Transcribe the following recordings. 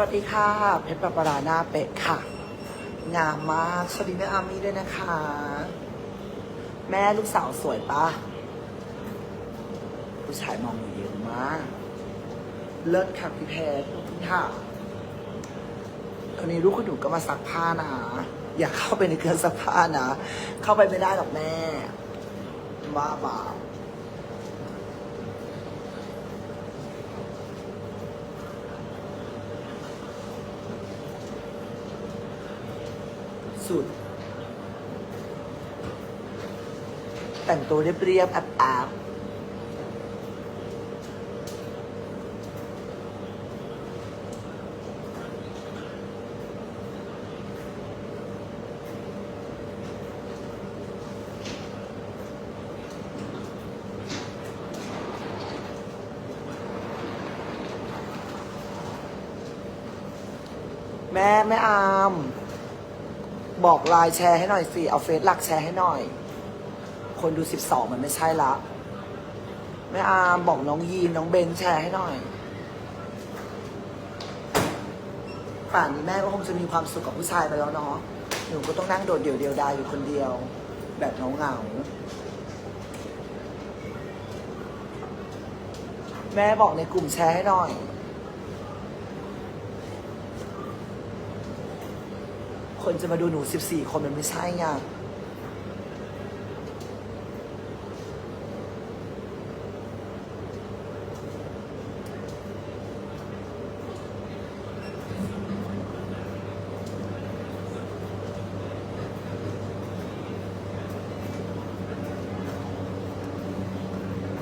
วัสดีค่ะ เพชรปปราหน้าเป็ดค่ะ งามมาก สวัสดีแม่อามี่ด้วยนะคะ แม่ลูกสาวสวยปะผู้ชายมองหนูเยอะมาก เลิศค่ะพี่เพชรขอบคุณค่ะตอนนี้ลูกคุณหนูก็มาซักผ้านะ อย่าเข้าไปในเครื่องซักผ้านะ เข้าไปไม่ได้หรอกแม่บ้าบาป สุด แต่งตัวเรียบๆแอบแม่แม่อาม บอกไลน์แชร์ให้หน่อยสิ เอาเฟซหลักแชร์ให้หน่อย คนดูสิบสองมันไม่ใช่ละแม่อามบอกน้องยีนน้องเบนแชร์ให้หน่อย ป่านนี้แม่ก็คงจะมีความสุขกับผู้ชายไปแล้วเนาะ หนูก็ต้องนั่งโดดเดี่ยวเดียวดายอยู่คนเดียว แบบเหงาเหงาแม่บอกในกลุ่มแชร์ให้หน่อย คนจะมาดูหนู 14 คนมันไม่ใช่ไง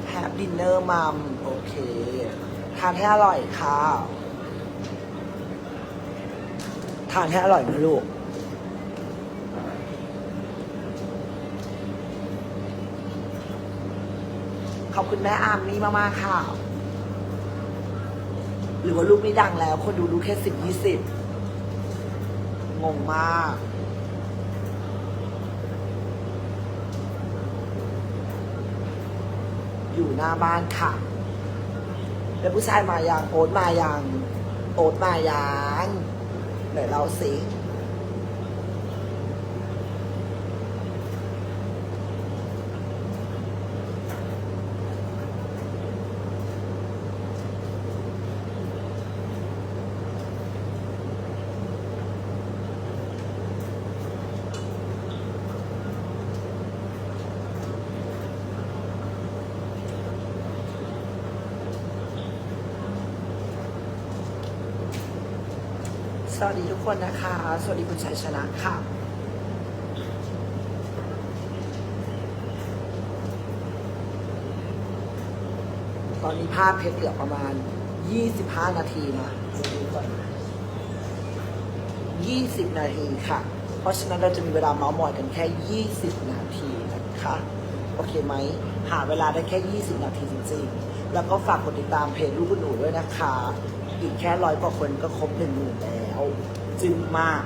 แฮปดินเนอร์มัมโอเค ทานให้อร่อยค่ะ ทานให้อร่อยนะลูก ข อบคุณแม่อามนี่มากๆค่ะ หรือว่าลูกไม่ดังแล้ว คนดูรู้แค่สิบยี่สิบงงมาก อยู่หน้าบ้านค่ะ แล้วผู้ชายมายังโอ๊ตมายังโอ๊ตมายังไหนเราสิ สวัสดีทุกคนนะคะ สวัสดีคุณชัยชนะค่ะ ตอนนี้ภาพเพชรเหลือประมาณ 25 นาทีนะดูก่อน20 นาทีค่ะ เพราะฉะนั้นเราจะมีเวลาเมาส์มอยกันแค่ 20 นาทีนะคะ โอเคไหม หาเวลาได้แค่ 20 นาทีจริงๆ แล้วก็ฝากกดติดตามเพจลูกคุณหนูด้วยนะคะ อีกแค่ร้อยกว่าคนก็ครบหนึ่งหมื่นแล้วจึงมาก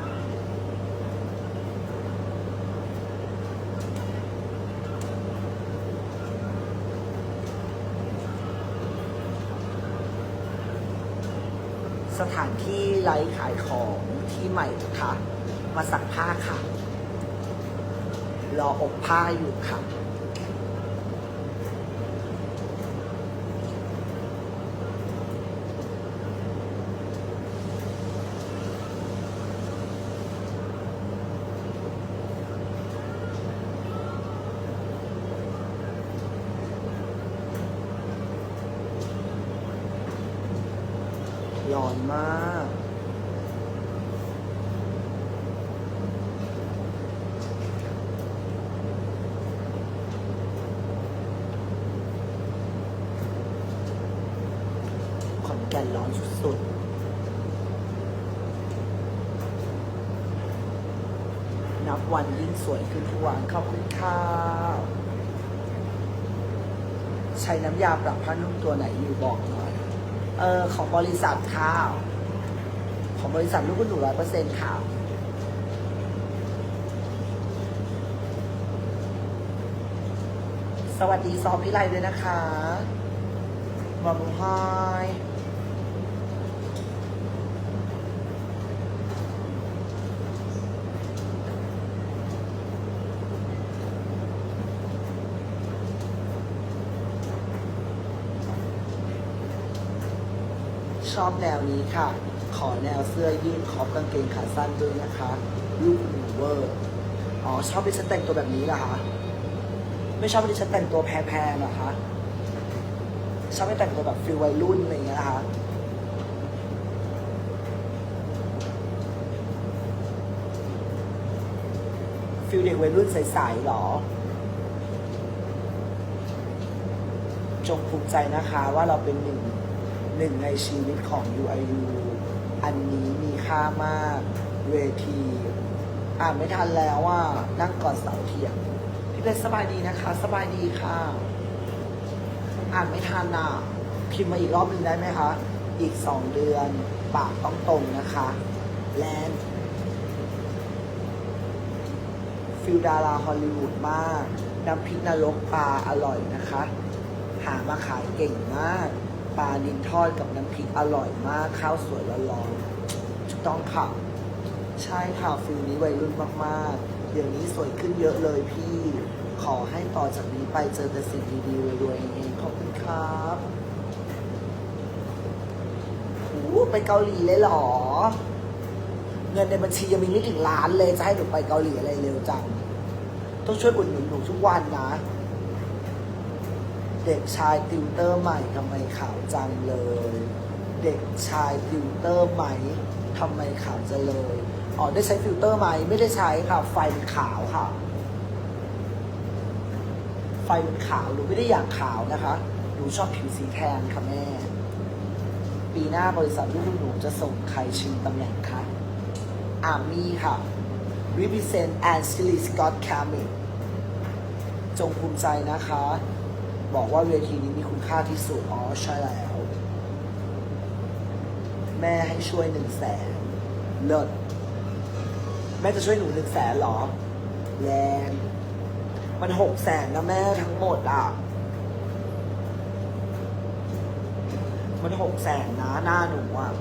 สถานที่ไลฟ์ขายของที่ใหม่นะคะมาสักผ้าค่ะ รออบผ้าอยู่ค่ะ ร้อนมาก ขอนแก่นร้อนสุดๆนับวันยิ่งสวยขึ้นทุกวันขอบคุณค่ะใช้น้ำยาปรับผ้านุ่มตัวไหนอยู่บอกหน่อย เออของบริษัทข้าว ของบริษัทลูกคุณหนูร้อยเปอร์เซ็นต์ค่ะสวัสดีซอมพิไลด้วยนะคะบอมไฮ อบแนวนี้ค่ะ ขอแนวเสื้อยืดขอบกางเกงขาสั้นด้วยนะคะลูกหนูเวอร์อ๋อชอบที่ฉันแต่งตัวแบบนี้เหรอคะไม่ชอบที่ฉันแต่งตัวแพงๆเหรอคะชอบให้แต่งตัวแบบฟิลวัยรุ่นอะไรอย่างเงี้ยนะคะฟิลเด็กวัยรุ่นใสๆหรอ จงภูมิใจนะคะว่าเราเป็นหนึ่ง หนึ่งในชีวิตของ UIU อันนี้มีค่ามากเวที อ่านไม่ทันแล้วว่านั่งก่อนเสาเทียมพี่เป็นสบายดีนะคะ สบายดีค่ะ อ่านไม่ทันอะพิมพ์มาอีกรอบหนึ่งได้ไหมคะ อีกสองเดือนปากต้องตรงนะคะ แลนฟิลดาราฮอลลีวูดมาก น้ำพริกนรกปลาอร่อยนะคะ หามาขายเก่งมาก ปลานินทอดกับน้ำพริกอร่อยมาก ข้าวสวยร้อนๆถูกต้องค่ะ ใช่ค่ะฟิลนี้วัยรุ่นมากๆ เดี๋ยวนี้สวยขึ้นเยอะเลยพี่ ขอให้ต่อจากนี้ไปเจอแต่สิ่งดีๆรวยๆเองขอบคุณครับโอ้ไปเกาหลีเลยเหรอ เงินในบัญชียังมีไม่ถึงล้านเลย จะให้หนูไปเกาหลีอะไรเร็วจัง ต้องช่วยอุดหนุนหนูทุกวันนะ เด็กชายติวเตอร์ใหม่ทำไมขาวจังเลย เด็กชายติวเตอร์ใหม่ทำไมขาวจังเลยอ๋อได้ใช้ฟิลเตอร์ไหมไม่ได้ใช้ค่ะ ไฟมันขาวค่ะ ไฟมันขาวหนูไม่ได้อยากขาวนะคะหนูชอบผิวสีแทนค่ะแม่ ปีหน้าบริษัทลูกหนูจะส่งใครชิงตำแหน่งคะอาร์มี่ค่ะ represent and s t i l y Scott Cammy จงภูมิใจนะคะ บอกว่าเวทีนี้มีคุณค่าที่สุดอ๋อใช่แล้ว แม่ให้ช่วยหนึ่งแสนเลิศแม่จะช่วยหนูหนึ่งแสนหรอแรงมันหกแสนนะแม่ทั้งหมดอะ มันหกแสนนะหน้าหนูอะ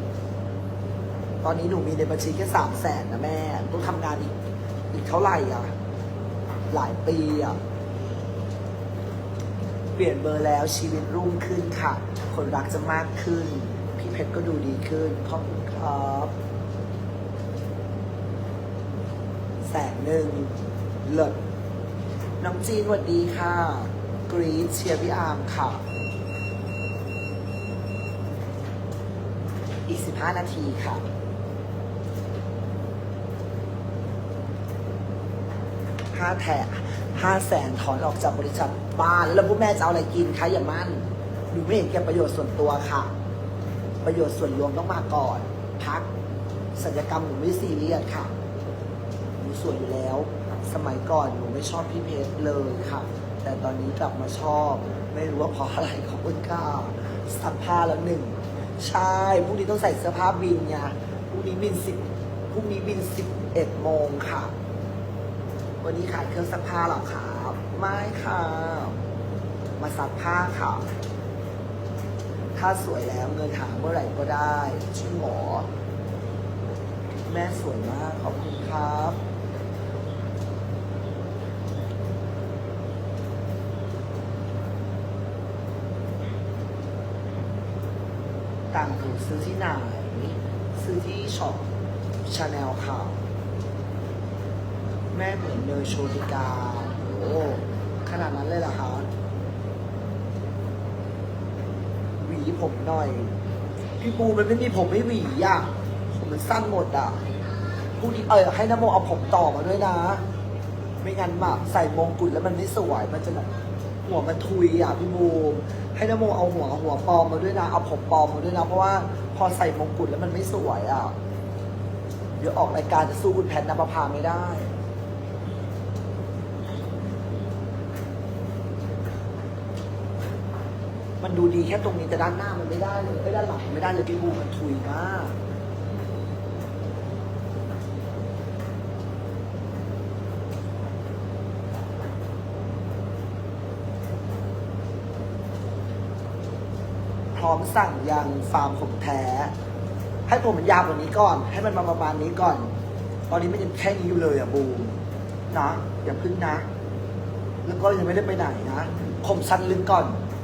ตอนนี้หนูมีในบัญชีแค่สามแสนนะแม่ ต้องทำงานอีกอีกเท่าไหร่อะ หลายปีอะ เปลี่ยนเบอร์แล้วชีวิตรุ่งขึ้นค่ะ คนรักจะมากขึ้น พี่เพชรก็ดูดีขึ้นขอบคุณครับแสนหนึ่งเลิศน้องจีนสวัสดีค่ะ กรีดเชียร์พี่อาร์มค่ะ อีก 15 นาทีค่ะห้าแถห้าแสนถอนออกจากบริษัท บ้าน แล้วพวกแม่จะเอาอะไรกินคะอย่ามั่นหนูไม่เห็นแก่ประโยชน์ส่วนตัวค่ะ ประโยชน์ส่วนรวมต้องมาก่อน พักศัลยกรรมหนูไม่ซีเรียสค่ะหนูสวยอยู่แล้ว สมัยก่อนหนูไม่ชอบพี่เพชรเลยค่ะ แต่ตอนนี้กลับมาชอบ ไม่รู้ว่าเพราะอะไรขอบคุณค่ะสัมภาษณ์แล้วหนึ่งใช่พรุ่งนี้ต้องใส่เสื้อผ้าบินไงพรุ่งนี้บินสิบพรุ่งนี้บินสิบเอ็ดโมงค่ะ วันนี้ขายเครื่องซักผ้าหรอครับ ไม่ค่ะ มาซักผ้าค่ะ ถ้าสวยแล้วเงินหาเมื่อไหร่ก็ได้ชื่อหมอ แม่สวยมาก ขอบคุณครับต่างหูกซื้อที่ไหน ซื้อที่ช็อปชาแนลค่ะ แม่เหมือนเนยโชติกา ขนาดนั้นเลยเหรอคะหวีผมหน่อย พี่ปูมันไม่มีผมไม่หวีอะผมมันสั้นหมดอะพูดดีเออให้นโมเอาผมต่อมาด้วยนะ ไม่งั้นแบบใส่มงกุฎแล้วมันไม่สวยมันจะแบบหัวมันทุยอะพี่บูมให้นโมเอาหัวหัวปลอมมาด้วยนะเอาผมปลอมมาด้วยนะเพราะว่าพอใส่มงกุฎแล้วมันไม่สวยอะเดี๋ยวออกรายการจะสู้คุณแพทนภพาไม่ได้ มันดูดีแค่ตรงนี้แต่ด้านหน้ามันไม่ได้เลยไอ้ยด้านหลังมันไม่ได้เลยพี่บูมมันทุยมากพร้อมสั่งยังฟาร์มผมแท้ ให้ผมมันยาวกว่านี้ก่อน ให้มันมาประมาณนี้ก่อน ตอนนี้มันยังแค่นี้อยู่เลยอะบูมนะอย่าพึ่งนะ แล้วก็ยังไม่ได้ไปไหนนะคมชั้นลึกก่อน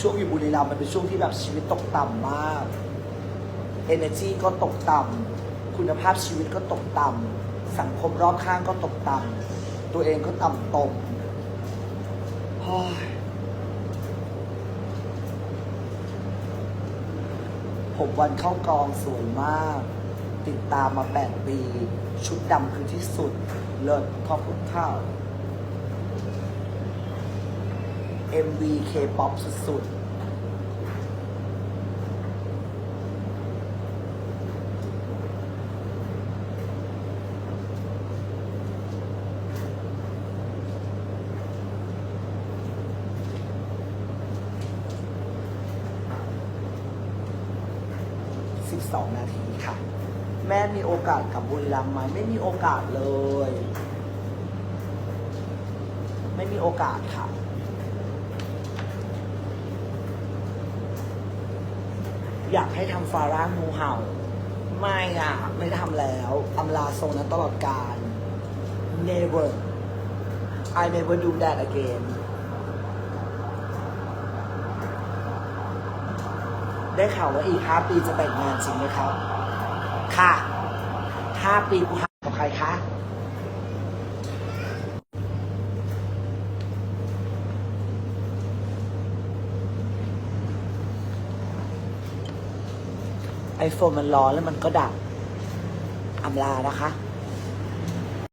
ช่วงอยู่บุรีรัมย์มันเป็นช่วงที่แบบชีวิตตกต่ำมาก energy ก็ตกต่ำคุณภาพชีวิตก็ตกต่ำสังคมรอบข้างก็ตกต่ำตัวเองก็ต่ำตมโอ้ยผมวันเข้ากองสวยมาก ติดตามมา 8 ปี ชุดดำคือที่สุด เลิศขอบคุณข้าว MV K-POP สุดๆ 12 นาทีค่ะ แม่มีโอกาสกับบุรีรัมย์ไหมไม่มีโอกาสเลย ไม่มีโอกาสค่ะ อยากให้ทำฟาร่างูเห่า ไม่อะ ไม่ทำแล้วอำลาโซนั้นตลอดการ never I never do that again ได้ข่าวว่าอีก 5 ปีจะแต่งงานจริงไหมครับ ค่ะ 5 ปีกูหากับใครคะ ไอ โฟมมันร้อนแล้วมันก็ดับอำลานะคะ